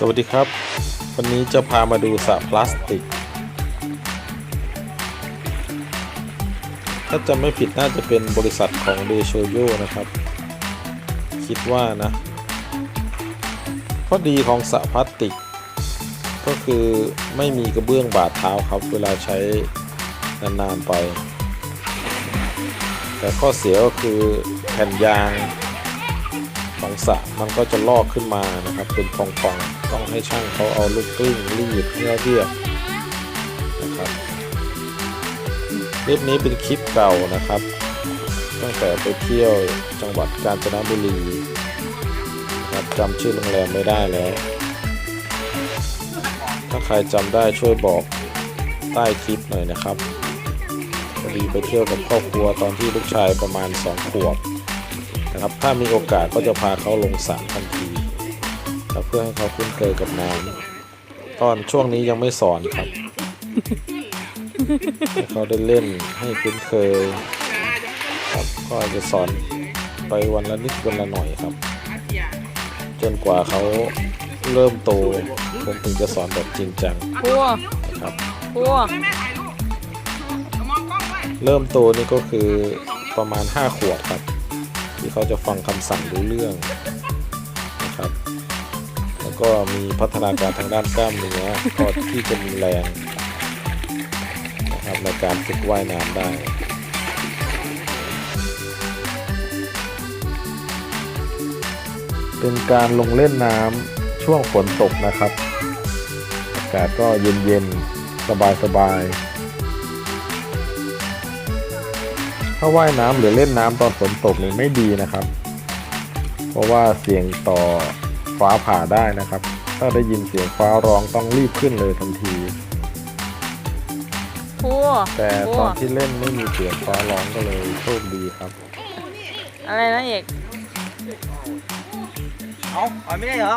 สวัสดีครับ วันนี้จะพามาดูสระพลาสติก ถ้าจะไม่ผิดน่าจะเป็นบริษัทของเดโชโยนะครับ คิดว่านะข้อดีของสระพลาสติก ก็คือไม่มีกระเบื้องบาดเท้าครับ เวลาใช้นานๆไป แต่ข้อเสียก็คือแผ่นยางของ สระมันก็จะลอกขึ้นมานะครับ เป็นฟองๆต้องให้ช่างเขาเอาลูกกลิ้งรีดเพื่อเรียบนะครับคลิปนี้เป็นคลิปเก่านะครับ ตั้งแต่ไปเที่ยวจังหวัดกาญจนบุรีนะครับจำชื่อโรงแรมไม่ได้แล้ว ถ้าใครจำได้ช่วยบอกใต้คลิปหน่อยนะครับพอดีไปเที่ยวกับครอบครัวตอนที่ลูกชายประมาณ 2 ขวบ นะครับ ถ้ามีโอกาสก็จะพาเขาลงสระทันทีครับเพื่อให้เขาคุ้นเคยกับน้ำตอนช่วงนี้ยังไม่สอนครับให้เขาได้เล่นให้คุ้นเคยครับก็จะสอนไปวันละนิดวันละหน่อยครับ จนกว่าเขาเริ่มโตผมถึงจะสอนแบบจริงจังครัวนะครับครัวเริ่มโตนี่ก็คือประมาณ 5 ขวบครับ ที่เขาจะฟังคำสั่งรู้เรื่องนะครับแล้วก็มีพัฒนาการทางด้านกล้ามเนื้อก็ที่จะมีแรงนะครับในการฝึกว่ายน้ำได้เป็นการลงเล่นน้ำช่วงฝนตกนะครับ อากาศก็เย็นๆ สบายๆ ถ้าว่ายน้ำหรือเล่นน้ำตอนฝนตกนี่ไม่ดีนะครับ เพราะว่าเสียงต่อฟ้าผ่าได้นะครับ ถ้าได้ยินเสียงฟ้าร้องต้องรีบขึ้นเลยทันทีครัวแต่ครัตวอนที่เล่นไม่มีเสียงฟ้าร้องก็เลยโชคดีครับ อะไรนะเอกเอาเอาไม่ได้เหรอ